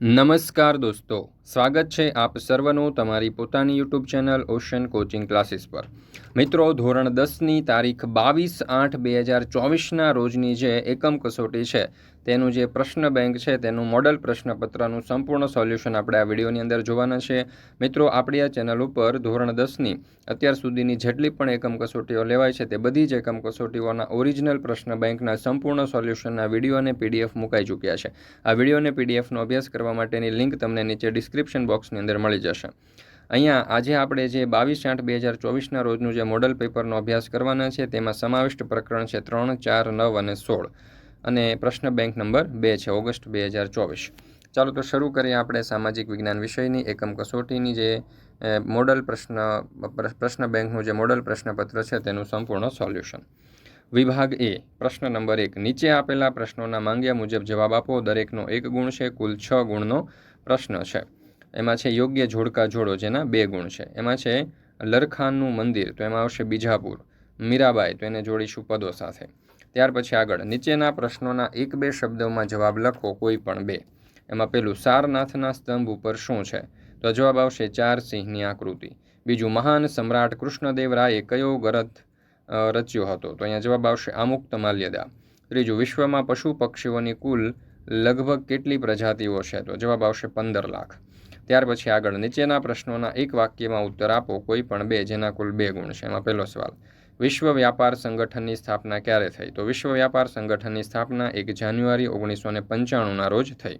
નમસ્કાર દોસ્તો, સ્વાગત છે આપ સર્વનું તમારી પોતાની YouTube channel ocean coaching classes પર. મિત્રો, ધોરણ દસની તારીખ બાવીસ આઠ બે હજાર ચોવીસના રોજની જે એકમ કસોટી છે તેનું જે પ્રશ્ન બેંક છે, તેનું મોડલ પ્રશ્નપત્રનું સંપૂર્ણ સોલ્યુશન આપણે આ વિડીયોની અંદર જોવાના છે. મિત્રો, આપણી આ ચેનલ ઉપર ધોરણ દસની અત્યાર સુધીની જેટલી પણ એકમ કસોટીઓ લેવાય છે, તે બધી જ એકમ કસોટીઓના ઓરિજિનલ પ્રશ્ન બેંકના સંપૂર્ણ સોલ્યુશનના વીડિયો અને પીડીએફ મુકાઈ ચૂક્યા છે. આ વીડિયો અને પીડીએફનો અભ્યાસ કરવા માટેની લિંક તમને નીચે ડિસ્ક્રિપ્શન બોક્સની અંદર મળી જશે. અહીંયા આજે આપણે જે બાવીસ આઠ બે હજાર ચોવીસના રોજનું જે મોડલ પેપરનો અભ્યાસ કરવાના છે, તેમાં સમાવિષ્ટ પ્રકરણ છે ત્રણ, ચાર, નવ અને સોળ. અને પ્રશ્ન બેંક નંબર બે છે, ઓગસ્ટ બે હજાર ચોવીસ. ચાલો તો શરૂ કરીએ આપણે સામાજિક વિજ્ઞાન વિષયની. એકમ કસોટીની જે મોડલ પ્રશ્ન પ્રશ્ન બેંકનું જે મોડલ પ્રશ્નપત્ર છે તેનું સંપૂર્ણ સોલ્યુશન. વિભાગ એ, પ્રશ્ન નંબર એક. નીચે આપેલા પ્રશ્નોના માંગ્યા મુજબ જવાબ આપો. દરેકનો એક ગુણ છે, કુલ છ ગુણનો પ્રશ્ન છે. એમાં છે યોગ્ય જોડકા જોડો, જેના બે ગુણ છે. એમાં છે લરખાનનું મંદિર, તો એમાં આવશે બીજાપુર. મીરાબાઈ, તો એને જોડીશું પદો સાથે. ત્યાર પછી આગળ. નીચેના પ્રશ્નોના એક બે શબ્દોમાં જવાબ લખો, કોઈ પણ બે. એમાં પેલું, સારનાથના સ્તંભ ઉપર શું છે? તો જવાબ આવશે, ચાર સિંહની આકૃતિ. બીજું, મહાન સમ્રાટ કૃષ્ણદેવ રાયે કયો ગ્રંથ રચ્યો હતો? તો અહીંયા જવાબ આવશે, આમુક્ત માલ્યદા. ત્રીજું, વિશ્વમાં પશુ પક્ષીઓની કુલ લગભગ કેટલી પ્રજાતિઓ છે? તો જવાબ આવશે, પંદર લાખ. ત્યાર પછી આગળ, નીચેના પ્રશ્નોના એક વાક્યમાં ઉત્તર આપો, કોઈ પણ બે, જેના કુલ બે ગુણ છે? એમાં પહેલો સવાલ વિશ્વ વ્યાપાર સંગઠનની સ્થાપના ક્યારે થઈ? તો વિશ્વ વ્યાપાર સંગઠનની સ્થાપના એક જાન્યુઆરી ઓગણીસો ને પંચાણુંના રોજ થઈ.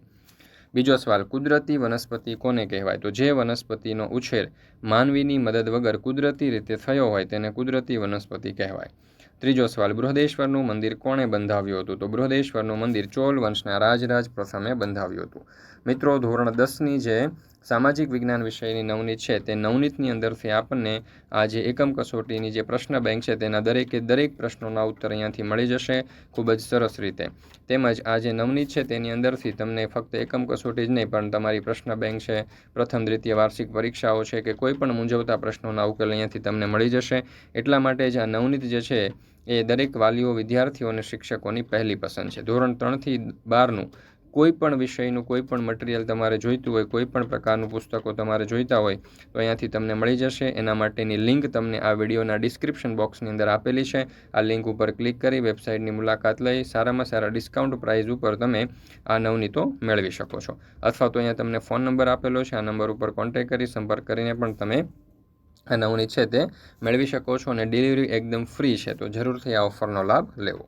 બીજો સવાલ, કુદરતી વનસ્પતિ કોને કહેવાય? તો જે વનસ્પતિનો ઉછેર માનવીની મદદ વગર કુદરતી રીતે થયો હોય તેને કુદરતી વનસ્પતિ કહેવાય. ત્રીજો સવાલ, બૃહદેશ્વરનું મંદિર કોણે બંધાવ્યું હતું? તો બૃહદેશ્વરનું મંદિર ચોલ વંશના રાજરાજ પ્રથમે બંધાવ્યું હતું. મિત્રો, ધોરણ દસની જે સામાજિક વિજ્ઞાન વિષયની નવનીત છે તે નવનીતની અંદરથી આપણને આ જે એકમ કસોટીની જે પ્રશ્ન બેંક છે તેના દરેકે દરેક પ્રશ્નોના ઉત્તર અહીંયાથી મળી જશે ખૂબ જ સરસ રીતે. તેમજ આ જે નવનીત છે તેની અંદરથી તમને ફક્ત એકમ કસોટી જ નહીં, પણ તમારી પ્રશ્ન બેંક છે, પ્રથમ, દ્વિતીય વાર્ષિક પરીક્ષાઓ છે કે કોઈ પણ મૂંઝવતા પ્રશ્નોના ઉકેલ અહીંયાથી તમને મળી જશે. એટલા માટે જ આ નવનીત જે છે એ દરેક વાલીઓ, વિદ્યાર્થીઓ અને શિક્ષકોની પહેલી પસંદ છે. ધોરણ ત્રણથી બારનું કોઈ પણ વિષયનું, કોઈ પણ મટીરિયલ તમારે જોઈતું હોય, કોઈ પણ પ્રકારનું પુસ્તકો તમારે જોઈતા હોય, તો અહીંયાથી તમને મળી જશે. એના માટેની લિંક તમને આ વિડીયોના ડિસ્ક્રિપ્શન બોક્સની અંદર આપેલી છે. આ લિંક ઉપર ક્લિક કરી વેબસાઇટની મુલાકાત લઈ સારામાં સારા ડિસ્કાઉન્ટ પ્રાઇઝ ઉપર તમે આ નવનીતો મેળવી શકો છો. અથવા તો અહીંયા તમને ફોન નંબર આપેલો છે. આ નંબર ઉપર કોન્ટેક્ટ કરી સંપર્ક કરીને પણ તમે આ નવનીત છે તે મેળવી શકો છો અને ડિલિવરી એકદમ ફ્રી છે. તો જરૂરથી આ ઓફરનો લાભ લેવો.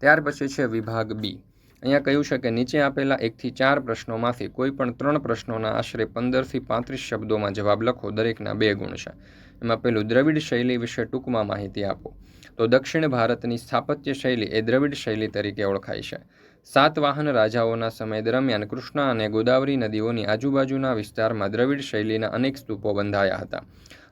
ત્યાર પછી છે વિભાગ બી અહીંયા કહ્યું છે કે નીચે આપેલા એકથી ચાર પ્રશ્નોમાંથી કોઈ પણ ત્રણ પ્રશ્નોના આશરે પંદરથી પાંત્રીસ શબ્દોમાં જવાબ લખો. દરેકના બે ગુણ છે. એમાં પેલું દ્રવિડ શૈલી વિશે ટૂંકમાં માહિતી આપો. તો દક્ષિણ ભારતની સ્થાપત્ય શૈલી એ દ્રવિડ શૈલી તરીકે ઓળખાય છે. સાતવાહન રાજાઓના સમય દરમિયાન કૃષ્ણા અને ગોદાવરી નદીઓની આજુબાજુના વિસ્તારમાં દ્રવિડ શૈલીના અનેક સ્તૂપો બંધાયા હતા.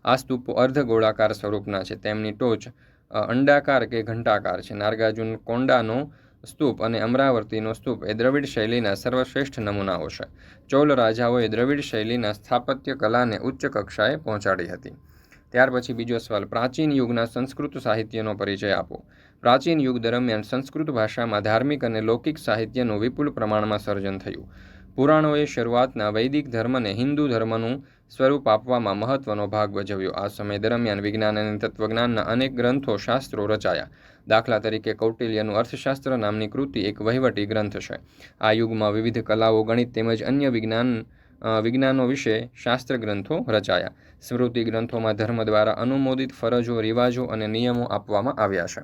આ સ્તૂપો અર્ધ ગોળાકાર સ્વરૂપના છે. તેમની ટોચ અંડાકાર કે ઘંટાકાર છે. નાગાર્જુન કોંડાનો સ્તૂપ અને અમરાવતીનો સ્તૂપ એ દ્રવિડ શૈલીના સર્વશ્રેષ્ઠ નમૂનાઓ છે. ચોલ રાજાઓએ દ્રવિડ શૈલીના સ્થાપત્ય કલાને ઉચ્ચ કક્ષાએ પહોંચાડી હતી. ત્યાર પછી બીજો સવાલ, પ્રાચીન યુગના સંસ્કૃત સાહિત્યનો પરિચય આપો. પ્રાચીન યુગ દરમિયાન સંસ્કૃત ભાષામાં ધાર્મિક અને લૌકિક સાહિત્યનું વિપુલ પ્રમાણમાં સર્જન થયું. પુરાણોએ શરૂઆતના વૈદિક ધર્મને હિન્દુ ધર્મનું સ્વરૂપ આપવામાં મહત્વનો ભાગ ભજવ્યો. આ સમય દરમિયાન વિજ્ઞાન અને તત્વજ્ઞાનના અનેક ગ્રંથો શાસ્ત્રો રચાયા. દાખલા તરીકે કૌટિલ્યનું અર્થશાસ્ત્ર નામની કૃતિ એક વહીવટી ગ્રંથ છે. આ યુગમાં વિવિધ કલાઓ, ગણિત તેમજ અન્ય વિજ્ઞાન વિજ્ઞાનો વિશે શાસ્ત્ર ગ્રંથો રચાયા. સ્મૃતિ ગ્રંથોમાં ધર્મ દ્વારા અનુમોદિત ફરજો, રિવાજો અને નિયમો આપવામાં આવ્યા છે.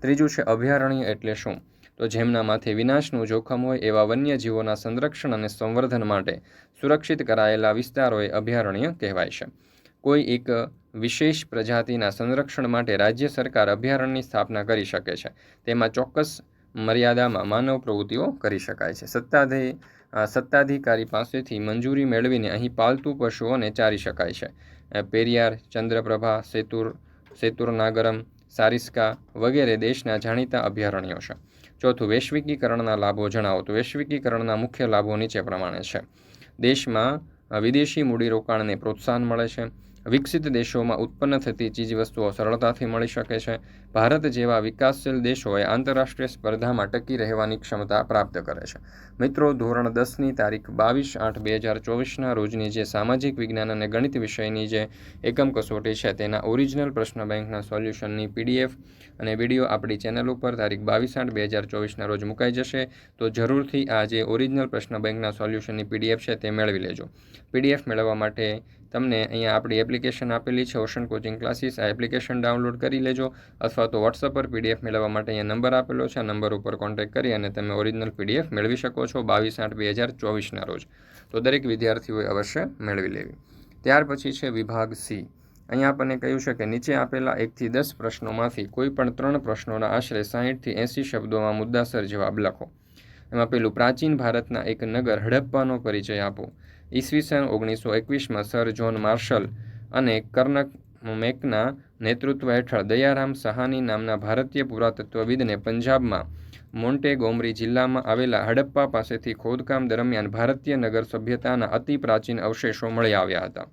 ત્રીજું છે અભયારણ્ય એટલે શું? તો જેમના માથે વિનાશનું જોખમ હોય એવા વન્યજીવોના સંરક્ષણ અને સંવર્ધન માટે સુરક્ષિત કરાયેલા વિસ્તારોએ અભયારણ્ય કહેવાય છે. કોઈ એક વિશેષ પ્રજાતિના સંરક્ષણ માટે રાજ્ય સરકાર અભયારણ્યની સ્થાપના કરી શકે છે. તેમાં ચોક્કસ મર્યાદામાં માનવ પ્રવૃત્તિઓ કરી શકાય છે. સત્તાધી સત્તાધિકારી પાસેથી મંજૂરી મેળવીને અહીં પાલતુ પશુઓને ચારી શકાય છે. પેરિયાર, ચંદ્રપ્રભા, સેતુર સેતુરનાગરમ સારિસ્કા વગેરે દેશના જાણીતા અભયારણ્યો છે. ચોથું વૈશ્વિકીકરણના લાભો જણાવો તો વૈશ્વિકીકરણના મુખ્ય લાભો નીચે પ્રમાણે છે. દેશમાં વિદેશી મૂડીરોકાણને પ્રોત્સાહન મળે છે. વિકસિત દેશોમાં ઉત્પન્ન થતી ચીજવસ્તુઓ સરળતાથી મળી શકે છે. ભારત જેવા વિકાસશીલ દેશોએ આંતરરાષ્ટ્રીય સ્પર્ધામાં ટકી રહેવાની ક્ષમતા પ્રાપ્ત કરે છે. મિત્રો, ધોરણ દસની તારીખ બાવીસ આઠ બે હજાર ચોવીસના રોજની જે સામાજિક વિજ્ઞાન અને ગણિત વિષયની જે એકમ કસોટી છે તેના ઓરિજિનલ પ્રશ્ન બેંકના સોલ્યુશનની પીડીએફ અને વીડિયો આપણી ચેનલ ઉપર તારીખ બાવીસ આઠ બે હજાર ચોવીસના રોજ મુકાઈ જશે. તો જરૂરથી આ જે ઓરિજિનલ પ્રશ્ન બેંકના સોલ્યુશનની પીડીએફ છે તે મેળવી લેજો. પીડીએફ મેળવવા માટે તમને અહીંયા આપણી એપ્લિકેશન આપેલી છે ઓશન કોચિંગ ક્લાસીસ આ એપ્લિકેશન ડાઉનલોડ કરી લેજો અથવા તો વોટ્સઅપ પર પીડીએફ મેળવવા માટે અહીંયા નંબર આપેલો છે. આ નંબર ઉપર કોન્ટેક્ટ કરી અને તમે ઓરિજિનલ પીડીએફ મેળવી શકો છો બાવીસ આઠ બે હજાર ચોવીસના રોજ. તો દરેક વિદ્યાર્થીઓએ અવશ્ય મેળવી લેવી. ત્યાર પછી છે વિભાગ સી. અહીંયા આપણને કહ્યું છે કે નીચે આપેલા એકથી દસ પ્રશ્નોમાંથી કોઈ પણ ત્રણ પ્રશ્નોના આશરે સાહીઠથી એંસી શબ્દોમાં મુદ્દાસર જવાબ લખો. એમાં પેલું પ્રાચીન ભારતના એક નગર હડપ્પાનો પરિચય આપો. ઈસવીસન ઓગણીસો એકવીસમાં સર જ્હોન માર્શલ અને કર્નક મેકના નેતૃત્વ હેઠળ દયારામ સહાની નામના ભારતીય પુરાતત્વવિદને પંજાબમાં મોન્ટે ગોમરી જિલ્લામાં આવેલા હડપ્પા પાસેથી ખોદકામ દરમિયાન ભારતીય નગર સભ્યતાના અતિ પ્રાચીન અવશેષો મળી આવ્યા હતા.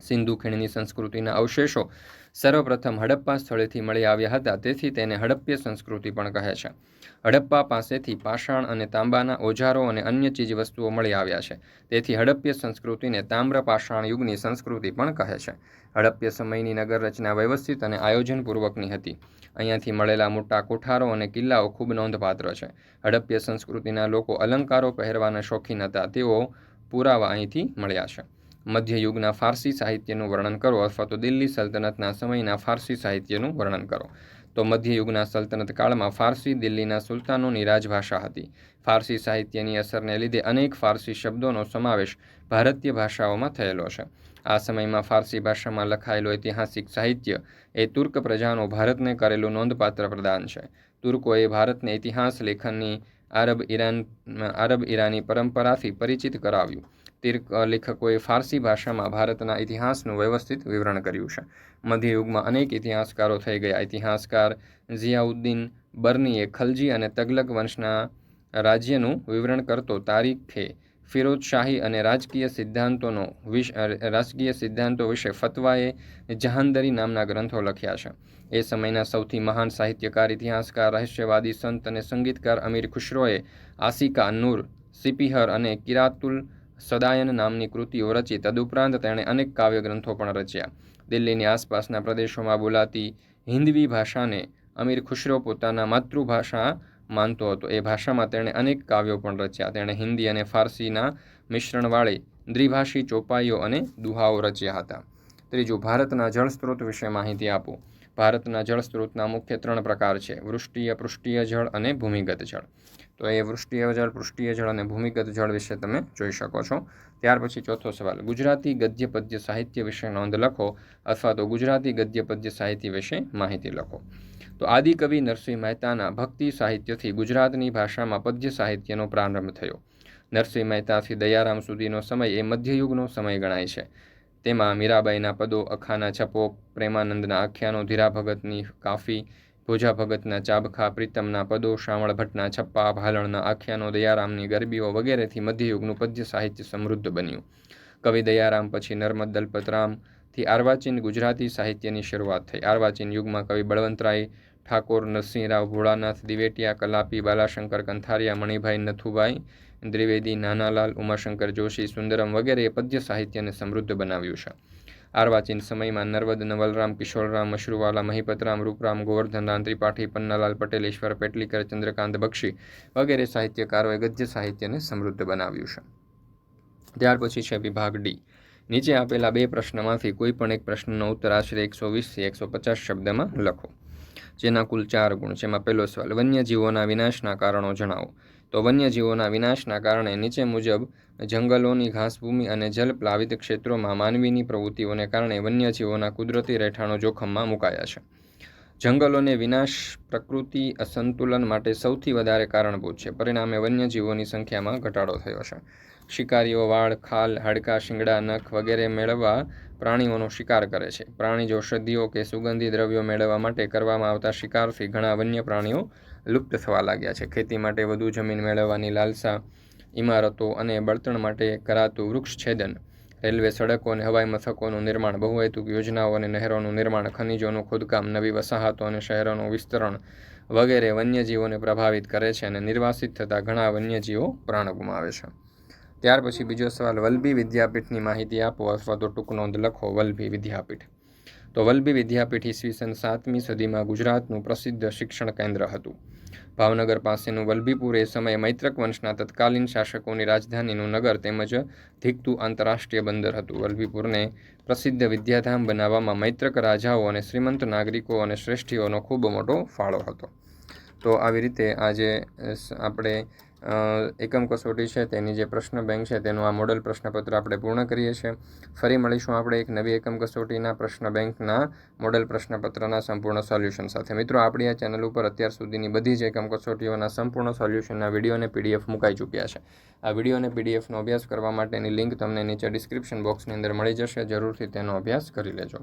સિંધુ ખીણની સંસ્કૃતિના અવશેષો સર્વપ્રથમ હડપ્પા સ્થળેથી મળી આવ્યા હતા. તેથી તેને હડપ્પીય સંસ્કૃતિ પણ કહે છે. હડપ્પા પાસેથી પાષાણ અને તાંબાના ઓજારો અને અન્ય ચીજવસ્તુઓ મળી આવ્યા છે. તેથી હડપ્પીય સંસ્કૃતિને તામ્ર પાષાણ યુગની સંસ્કૃતિ પણ કહે છે. હડપ્ય સમયની નગર રચના વ્યવસ્થિત અને આયોજનપૂર્વકની હતી. અહીંયાથી મળેલા મોટા કોઠારો અને કિલ્લાઓ ખૂબ નોંધપાત્ર છે. હડપ્ય સંસ્કૃતિના લોકો અલંકારો પહેરવાના શોખીન હતા. તેઓ પુરાવા અહીંથી મળ્યા છે. મધ્યયુગના ફારસી સાહિત્યનું વર્ણન કરો અથવા તો દિલ્હી સલ્તનતના સમયના ફારસી સાહિત્યનું વર્ણન કરો. તો મધ્યયુગના સલ્તનત કાળમાં ફારસી દિલ્હીના સુલતાનોની રાજભાષા હતી. ફારસી સાહિત્યની અસરને લીધે અનેક ફારસી શબ્દોનો સમાવેશ ભારતીય ભાષાઓમાં થયેલો છે. આ સમયમાં ફારસી ભાષામાં લખાયેલું ઐતિહાસિક સાહિત્ય એ તુર્ક પ્રજાનો ભારતને કરેલું નોંધપાત્ર પ્રદાન છે. તુર્કોએ ભારતને ઇતિહાસ, લેખનની આરબ ઈરાન આરબ ઈરાની પરંપરાથી પરિચિત કરાવ્યું. તીર્ક લેખકોએ ફારસી ભાષામાં ભારતના ઇતિહાસનું વ્યવસ્થિત વિવરણ કર્યું છે. મધ્યયુગમાં અનેક ઇતિહાસકારો થઈ ગયા. ઇતિહાસકાર ઝિયાઉદ્દીન બર્નીએ ખલજી અને તગલક વંશના રાજ્યનું વિવરણ કરતો તારીખે ફિરોજશાહી અને રાજકીય સિદ્ધાંતોનો વિશ રાજકીય સિદ્ધાંતો વિશે ફતવાએ જહાંદરી નામના ગ્રંથો લખ્યા છે. એ સમયના સૌથી મહાન સાહિત્યકાર, ઇતિહાસકાર, રહસ્યવાદી સંત અને સંગીતકાર અમીર ખુશરોએ આસિકા, નૂર, સિપિહર અને કિરાતુલ સદાયન નામની કૃતિઓ રચી, તદુપરાંત તેણે અનેક કાવ્યગ્રંથો પણ રચ્યા. દિલ્હીની આસપાસના પ્રદેશોમાં બોલાતી હિન્દવી ભાષાને અમીર ખુશરો પોતાના માતૃભાષા માનતો હતો. એ ભાષામાં તેણે અનેક કાવ્યો પણ રચ્યા. તેણે હિન્દી અને ફારસીના મિશ્રણવાળી દ્વિભાષી ચોપાઈઓ અને દુહાઓ રચ્યા હતા. ત્રીજું, ભારતના જળસ્ત્રોત વિશે માહિતી આપો. ભારતના જળસ્ત્રોતના મુખ્ય ત્રણ પ્રકાર છે. વૃષ્ટિય પૃષ્ઠીય જળ અને ભૂમિગત જળ. તો એ વૃષ્ટિય જળ પૃષ્ઠીય જળ અને ભૂમિગત જળ વિશે તમે જોઈ શકો છો. ત્યાર પછી ચોથો સવાલ, ગુજરાતી ગદ્ય પદ્ય સાહિત્ય વિશે નોંધ લખો અથવા તો ગુજરાતી ગદ્ય પદ્ય સાહિત્ય વિશે માહિતી લખો. તો આદિકવિ નરસિંહ મહેતાના ભક્તિ સાહિત્યથી ગુજરાતની ભાષામાં પદ્ય સાહિત્યનો પ્રારંભ થયો. નરસિંહ મહેતાથી દયારામ સુધીનો સમય એ મધ્યયુગનો સમય ગણાય છે. તેમાં મીરાબાઈના પદો, અખાના છપો, પ્રેમાનંદના આખ્યાનો ધીરા ભગતની કાફી ભોજા ભગતના ચાબખા, પ્રીતમના પદો, શ્રાવણ ભટ્ટના છપ્પા, ભાલણના આખ્યાનો, દયારામની ગરબીઓ વગેરેથી મધ્યયુગનું પદ્ય સાહિત્ય સમૃદ્ધ બન્યું. કવિ દયારામ પછી નર્મદ દલપતરામથી આર્વાચીન ગુજરાતી સાહિત્યની શરૂઆત થઈ. આર્વાચીન યુગમાં કવિ બળવંતરાય, ઠાકોર, નરસિંહરાવ, ભોળાનાથ, દિવેટિયા, કલાપી, બાલાશંકર, કંથારિયા, મણિભાઈ, નથુભાઈ, દ્વિવેદી, નાનાલાલ, ઉમાશંકર જોશી, સુંદરમ વગેરે પદ્ય સાહિત્યને સમૃદ્ધ બનાવ્યું છે. આર્વાચીન સમયમાં નર્વદ નવલરામ, કિશોરરામ, મશરૂવાલા, મહિપતરામ, રૂપરામ ગોવર્ધનરામ ત્રિપાઠી પન્નાલાલ પટેલ, ઈશ્વર પેટલીકર, ચંદ્રકાંત બક્ષી વગેરે સાહિત્યકારોએ ગદ્ય સાહિત્યને સમૃદ્ધ બનાવ્યું છે. ત્યાર પછી છે વિભાગ ડી. નીચે આપેલા બે પ્રશ્નમાંથી કોઈ પણ એક પ્રશ્નનો ઉત્તર આશરે એકસો વીસથી એકસો પચાસ શબ્દમાં લખો. જેના કુલ ચાર ગુણ એમાં પહેલો સવાલ, વન્યજીવોના વિનાશના કારણો જણાવો. તો વન્યજીવોના વિનાશના કારણે નીચે મુજબ જંગલોની ઘાસભૂમિ અને જલપ્લાવિત ક્ષેત્રોમાં માનવીની પ્રવૃત્તિઓને કારણે વન્યજીવોના કુદરતી રહેઠાણો જોખમમાં મુકાયા છે. જંગલોને વિનાશ, પ્રકૃતિ અસંતુલન માટે સૌથી વધારે કારણભૂત છે. પરિણામે વન્યજીવોની સંખ્યામાં ઘટાડો થયો છે. શિકારીઓ વાળ, ખાલ, હાડકા, શિંગડા, નખ વગેરે મેળવવા પ્રાણીઓનો શિકાર કરે છે. પ્રાણીજ ઔષધિઓ કે સુગંધી દ્રવ્યો મેળવવા માટે કરવામાં આવતા શિકારથી ઘણા વન્ય પ્રાણીઓ લુપ્ત થવા લાગ્યા છે. ખેતી માટે વધુ જમીન મેળવવાની લાલસા, ઇમારતો અને બળતણ માટે કરાતું વૃક્ષછેદન, રેલવે સડકો અને હવાઈ મથકોનું નિર્માણ, બહુહેતુક યોજનાઓ અને નહેરોનું નિર્માણ, ખનિજોનું ખોદકામ, નવી વસાહતો અને શહેરોનું વિસ્તરણ વગેરે વન્યજીવોને પ્રભાવિત કરે છે અને નિર્વાસિત થતા ઘણા વન્યજીવો પ્રાણ ગુમાવે છે. ત્યાર પછી બીજો સવાલ, વલભી વિદ્યાપીઠની માહિતી આપો અથવા તો ટૂંક નોંધ લખો, વલભી વિદ્યાપીઠ. તો વલભી વિદ્યાપીઠ ઈસવીસન સાતમી સદીમાં ગુજરાતનું પ્રસિદ્ધ શિક્ષણ કેન્દ્ર હતું. ભાવનગર પાસેનું વલભીપુર એ સમયે મૈત્રક વંશના તત્કાલીન શાસકોની રાજધાનીનું નગર તેમજ ધીકતું આંતરરાષ્ટ્રીય બંદર હતું. વલભીપુરને પ્રસિદ્ધ વિદ્યાધામ બનાવવામાં મૈત્રક રાજાઓ અને શ્રીમંત નાગરિકો અને શ્રેષ્ઠીઓનો ખૂબ મોટો ફાળો હતો. તો આવી રીતે આજે આપણે એકમ કસોટી છે, તેની જે પ્રશ્ન બેંક છે, તેનું આ મોડલ પ્રશ્નપત્ર આપણે પૂર્ણ કરીએ છીએ. ફરી મળીશું આપણે એક નવી એકમ કસોટીના પ્રશ્ન બેંકના મોડલ પ્રશ્નપત્રના સંપૂર્ણ સોલ્યુશન સાથે. મિત્રો, આપણી આ ચેનલ ઉપર અત્યાર સુધીની બધી જ એકમ કસોટીઓના સંપૂર્ણ સોલ્યુશનના વીડિયો અને પીડીએફ મુકાઈ ચૂક્યા છે. આ વીડિયો અને પીડીએફનો અભ્યાસ કરવા માટેની લિંક તમને નીચે ડિસ્ક્રિપ્શન બોક્સની અંદર મળી જશે. જરૂરથી તેનો અભ્યાસ કરી લેજો.